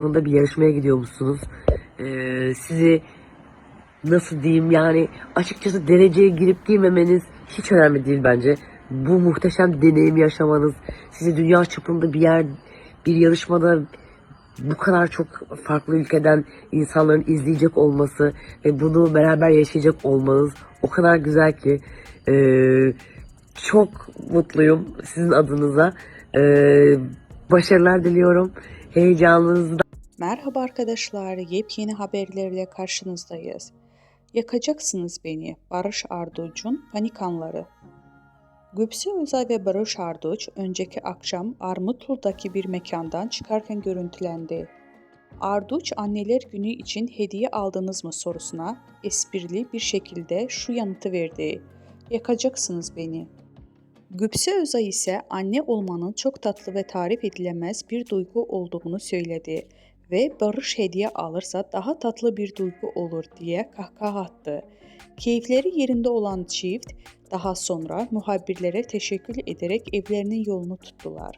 Sonunda bir yarışmaya gidiyormuşsunuz. Ee, sizi nasıl diyeyim yani açıkçası dereceye girip girmemeniz hiç önemli değil bence. Bu muhteşem deneyimi yaşamanız, sizi dünya çapında bir yer, bir yarışmada bu kadar çok farklı ülkeden insanların izleyecek olması ve bunu beraber yaşayacak olmanız o kadar güzel ki ee, çok mutluyum sizin adınıza. Ee, başarılar diliyorum. Heyecanınızı Merhaba arkadaşlar, yepyeni haberlerle karşınızdayız. Yakacaksınız beni, Barış Arduç'un panik anları. Güpse Özay ve Barış Arduç önceki akşam Armutlu'daki bir mekandan çıkarken görüntülendi. Arduç anneler günü için hediye aldınız mı sorusuna esprili bir şekilde şu yanıtı verdi. Yakacaksınız beni. Güpse Özay ise anne olmanın çok tatlı ve tarif edilemez bir duygu olduğunu söyledi ve Barış hediye alırsa daha tatlı bir duygu olur diye kahkaha attı. Keyifleri yerinde olan çift daha sonra muhabirlere teşekkür ederek evlerinin yolunu tuttular.